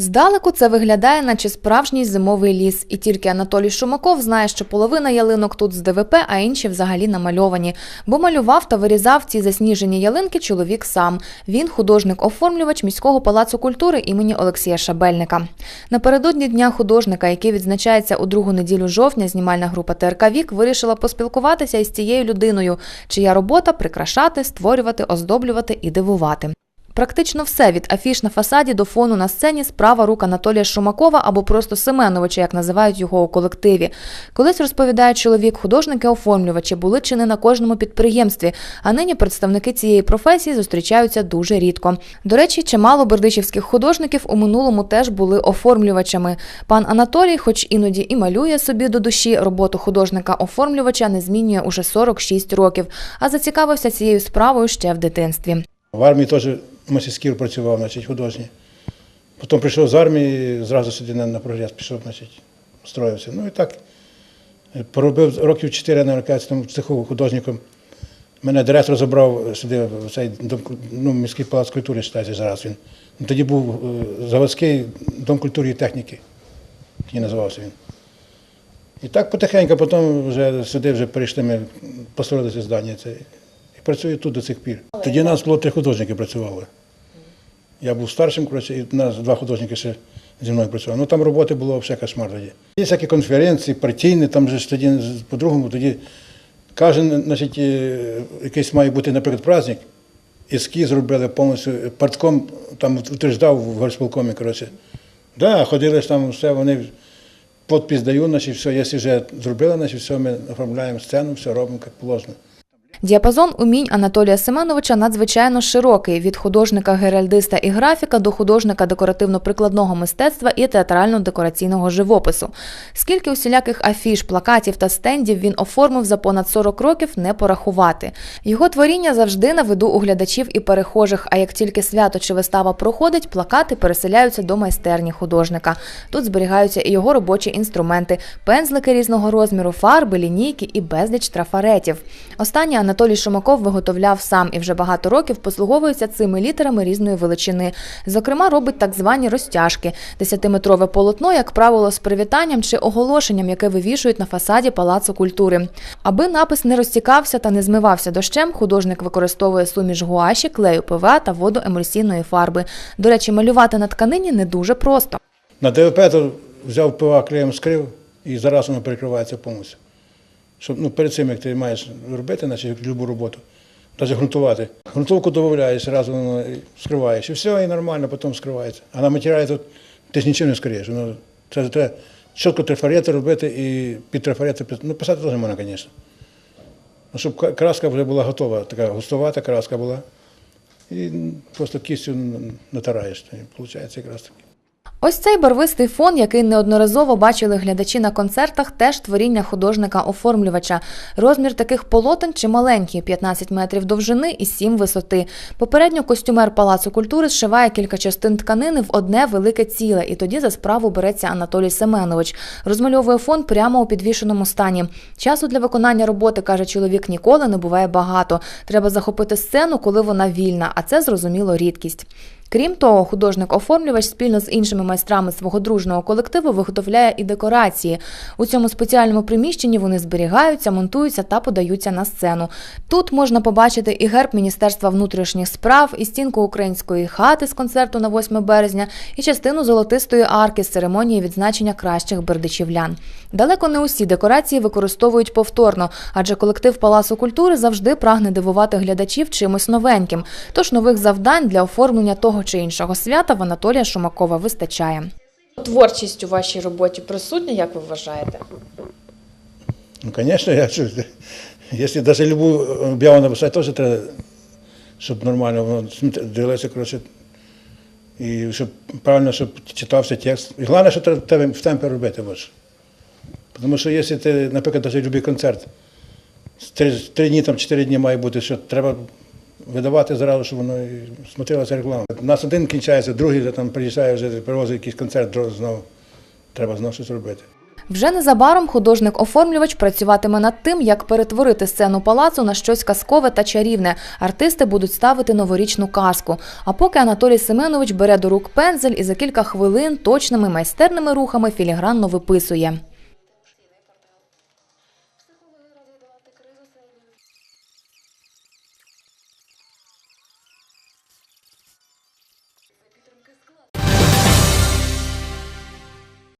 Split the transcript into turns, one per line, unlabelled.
Здалеку це виглядає, наче справжній зимовий ліс, і тільки Анатолій Шумаков знає, що половина ялинок тут з ДВП, а інші взагалі намальовані. Бо малював та вирізав ці засніжені ялинки чоловік сам. Він художник-оформлювач міського палацу культури імені Олексія Шабельника. Напередодні дня художника, який відзначається у другу неділю жовтня, знімальна група ТРК Вік вирішила поспілкуватися із цією людиною, чия робота прикрашати, створювати, оздоблювати і дивувати. Практично все від афіш на фасаді до фону на сцені справа рук Анатолія Шумакова або просто Семеновича, як називають його у колективі. Колись розповідає чоловік, художники-оформлювачі були чи не на кожному підприємстві, а нині представники цієї професії зустрічаються дуже рідко. До речі, чимало бердичівських художників у минулому теж були оформлювачами. Пан Анатолій, хоч іноді і малює собі до душі, роботу художника-оформлювача не змінює уже 46 років, а зацікавився цією справою ще в дитинстві.
В армії теж мастерськір працював, значить, художній. Потім прийшов з армії, зразу сюди на, на прогрес пішов, значить, строївся. Ну і так. е, Поробив років 4 на там цеху художником. Мене директор забрав сюди, в цей дом, ну, міський палац культури, вважається, зараз він. Ну, Тоді був е, заводський дом культури і техніки, який називався він. І так потихеньку, потім вже сюди вже перейшли ми построїли це здання. Це, і працюю тут до цих пір. Тоді нас було три художники працювали. Я був старшим, коротше, і нас два художники ще зі мною працювали. Ну там роботи було взагалі кошмар. Є всякі конференції, партійні, там же ж тоді по-другому, тоді кожен, значить, е, якийсь має бути, наприклад, праздник. Ескіз зробили повністю, партком там утверждав в горсполкомі, коротше. Да, ходили ж там все, вони підпис дають, значить, все, якщо вже зробили, значить, все, ми оформляємо сцену, все робимо, як положено.
Діапазон умінь Анатолія Семеновича надзвичайно широкий від художника-геральдиста і графіка до художника декоративно-прикладного мистецтва і театрально-декораційного живопису. Скільки усіляких афіш, плакатів та стендів він оформив за понад 40 років, не порахувати. Його творіння завжди на виду у глядачів і перехожих. А як тільки свято чи вистава проходить, плакати переселяються до майстерні художника. Тут зберігаються і його робочі інструменти, пензлики різного розміру, фарби, лінійки і безліч трафаретів. Анатолій Шумаков виготовляв сам і вже багато років послуговується цими літерами різної величини. Зокрема, робить так звані розтяжки – десятиметрове полотно, як правило, з привітанням чи оголошенням, яке вивішують на фасаді Палацу культури. Аби напис не розтікався та не змивався дощем, художник використовує суміш гуаші, клею ПВА та водоемульсійної фарби. До речі, малювати на тканині не дуже просто.
На ДВП взяв пива, клеєм скрив і зараз воно перекривається повністю. Щоб, ну, перед цим, як ти маєш робити, наче любу роботу, навіть ґрунтувати. Ґрунтовку додаєш, одразу воно скриваєш. І все, і нормально, потім скривається. А на матеріалі тут ти ж нічого не скриєш. Воно, це треба чітко трафарети робити і під трафарети, ну, писати теж можна, звісно. Ну, щоб краска вже була готова, така густовата краска була. І просто кістю натираєш, і виходить якраз таки.
Ось цей барвистий фон, який неодноразово бачили глядачі на концертах, теж творіння художника-оформлювача. Розмір таких полотен чималенький – 15 метрів довжини і 7 висоти. Попередньо костюмер Палацу культури зшиває кілька частин тканини в одне велике ціле, і тоді за справу береться Анатолій Семенович. Розмальовує фон прямо у підвішеному стані. Часу для виконання роботи, каже чоловік, ніколи не буває багато. Треба захопити сцену, коли вона вільна, а це зрозуміло рідкість. Крім того, художник-оформлювач спільно з іншими майстрами свого дружного колективу виготовляє і декорації. У цьому спеціальному приміщенні вони зберігаються, монтуються та подаються на сцену. Тут можна побачити і герб Міністерства внутрішніх справ, і стінку української хати з концерту на 8 березня, і частину золотистої арки з церемонії відзначення кращих бердичівлян. Далеко не усі декорації використовують повторно, адже колектив Палацу культури завжди прагне дивувати глядачів чимось новеньким. Тож нових завдань для оформлення того чи іншого свята в Анатолія Шумакова вистачає.
Творчість у вашій роботі присутня, як ви вважаєте?
Ну, звісно, я, що- якщо навіть любу об'яву написати, теж треба, щоб нормально воно смотри- дивилося, коротше, і щоб правильно, щоб читався текст. І головне, що треба тебе в темпі робити. Боже. Тому що якщо ти, наприклад, навіть любий концерт, три, три дні, там, чотири дні має бути, що треба видавати зразу, щоб воно і смотрелося реклама. У нас один кінчається, другий там приїжджає, вже привозить якийсь концерт, знову треба знову щось робити.
Вже незабаром художник-оформлювач працюватиме над тим, як перетворити сцену палацу на щось казкове та чарівне. Артисти будуть ставити новорічну казку. А поки Анатолій Семенович бере до рук пензель і за кілька хвилин точними майстерними рухами філігранно виписує.